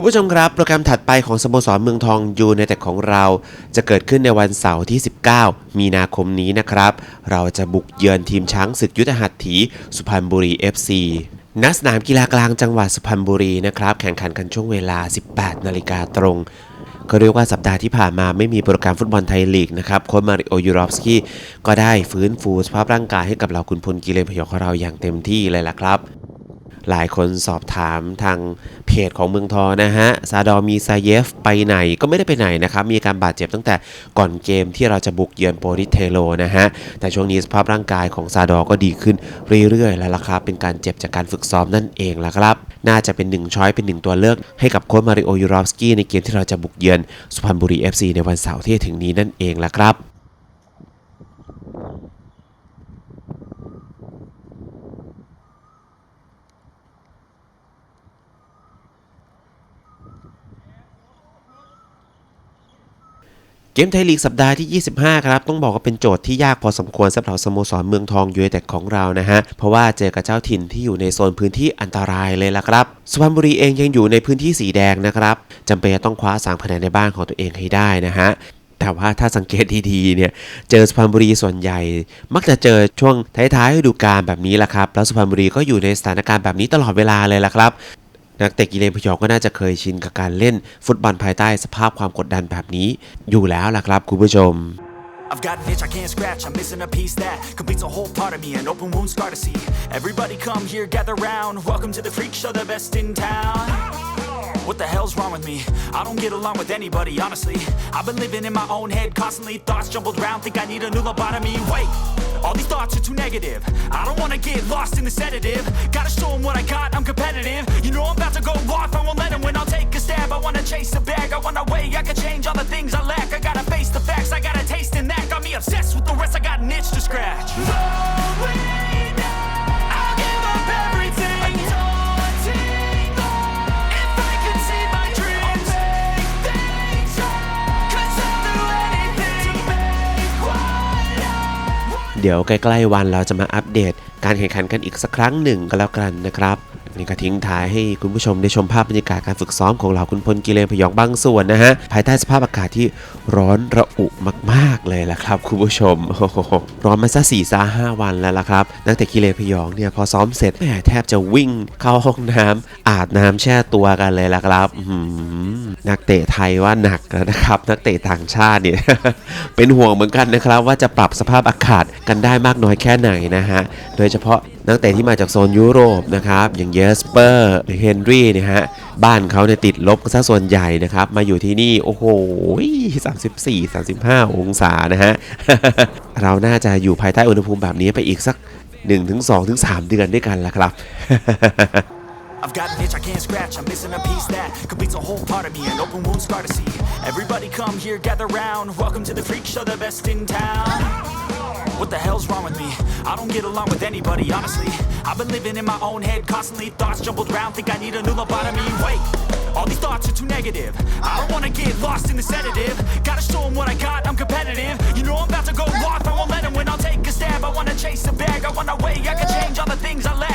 คุณผู้ชมครับ โปรแกรมถัดไปของสโมสรเมืองทองยูในแต่ของเรา จะเกิดขึ้นในวันเสาร์ที่ 19 มีนาคมนี้นะครับ เราจะบุกเยือนทีมช้างศึกยุทธหัตถีสุพรรณบุรี FC ณสนามกีฬากลางจังหวัดสุพรรณบุรีนะครับ แข่งขันกันช่วงเวลา 18 นาฬิกาตรงก็เรียกว่าสัปดาห์ที่ผ่านมาไม่มีโปรแกรมฟุตบอลไทยลีกนะครับโค้ชมาริโอยูรอฟสกี้ก็ได้ฟื้นฟูสภาพร่างกายให้กับเราคุณพลกิเลนพยองของเราอย่างเต็มที่เลยล่ะครับ หลายคนสอบถามทางเพจของเมืองทองนะฮะ ซาดอมีซาเยฟไปไหนก็ไม่ได้ไปไหนนะครับ มีการบาดเจ็บตั้งแต่ก่อนเกมที่เราจะบุกเยือนโปริเทโลนะฮะ แต่ช่วงนี้สภาพร่างกายของซาดอก็ดีขึ้นเรื่อยๆ แล้วล่ะครับ เป็นการเจ็บจากการฝึกซ้อมนั่นเองล่ะครับ น่าจะเป็นหนึ่งช้อยเป็นหนึ่งตัวเลือกให้กับโค้ชมาริโอยูรอฟสกี้ในเกมที่เราจะบุกเยือนสุพรรณบุรี FC ในวันเสาร์ที่ถึงนี้นั่นเองล่ะครับ กมไทยลีกสัปดาห์ที่ 25 ครับ ต้องบอกว่าเป็นโจทย์ที่ยากพอสมควรสำหรับสโมสรเมืองทองยูไนเต็ดของเรานะฮะ เพราะว่าเจอกับเจ้าถิ่นที่อยู่ในโซนพื้นที่อันตรายเลยล่ะครับ สุพรรณบุรีเองยังอยู่ในพื้นที่สีแดงนะครับจำเป็นต้องคว้า3คะแนนในบ้านของตัวเองให้ได้นะฮะแต่ว่าถ้าสังเกตดีๆเนี่ยเจอสุพรรณบุรีส่วนใหญ่ มักจะเจอช่วงท้ายๆฤดูกาลแบบนี้แหละครับแล้วสุพรรณบุรีก็อยู่ในสถานการณ์แบบนี้ตลอดเวลาเลยล่ะครับ นักเตะกิเลนพยองก็น่าจะเคยชินกับการเล่นฟุตบอลภายใต้สภาพความกดดันแบบนี้ อยู่แล้วล่ะครับคุณผู้ชม I've got an itch I can't scratch, I'm missing a piece that completes a whole part of me, an open wound scar to see. Everybody come here, gather round. Welcome to the freak show, the best in town. What the hell's wrong with me? I don't get along with anybody, honestly. I've been living in my own head constantly, thoughts jumbled round, think I need a new lobotomy. Wait, all these thoughts are too negative. I don't wanna get lost in the sedative. Gotta show 'em what I got, I'm competitive. You know I'm about to go off, I won't let 'em win. I'll take a stab, I wanna chase a bag, I wanna weigh, I can change all the things เดี๋ยวใกล้ๆวันเราจะมาอัปเดตการแข่งขันกันอีกสักครั้งหนึ่งก็แล้วกันนะครับ นี่ก็ทิ้งท้ายให้คุณผู้ชมได้ชมภาพบรรยากาศการฝึกซ้อมของเหล่าคุณพลกิเลนพยองบางส่วนนะฮะ ภายใต้สภาพอากาศที่ร้อนระอุมากๆเลยล่ะครับ คุณผู้ชม ร้อนมาซะสี่ซาห้าวันแล้วล่ะครับ นักเตะกิเลนพยองเนี่ยพอซ้อมเสร็จแหมแทบจะวิ่งเข้าห้องน้ำอาบน้ำแช่ตัวกันเลยล่ะครับนักเตะไทยว่าหนักแล้วนะครับ นักเตะต่างชาติเนี่ยเป็นห่วงเหมือนกันนะครับ ว่าจะปรับสภาพอากาศกันได้มากน้อยแค่ไหนนะฮะโดยเฉพาะ นักเตะที่มาจากโซนยุโรปนะครับอย่างเยสเปอร์หรือเฮนรี่นี่ยฮะบ้านเขาเนี่ยติดลบซะส่วนใหญ่นะครับมาอยู่ที่นี่โอ้โห34 35 องศานะฮะเราน่าจะอยู่ภายใต้อุณหภูมิแบบนี้ไปอีกสัก 1-2-3 เดือนด้วยกันละครับ I've got an itch I can't scratch, I'm missing a piece that completes a whole part of me, an open wound scar to see. Everybody come here, gather round. Welcome to the freak show, the best in town. What the hell's wrong with me? I don't get along with anybody, honestly. I've been living in my own head constantly Thoughts jumbled round, think I need a new lobotomy. Wait, all these thoughts are too negative. I don't wanna get lost in the sedative. Gotta show them what I got, I'm competitive. You know I'm about to go off, I won't let them win. I'll take a stab, I wanna chase the bag. I wanna way I can change all the things I let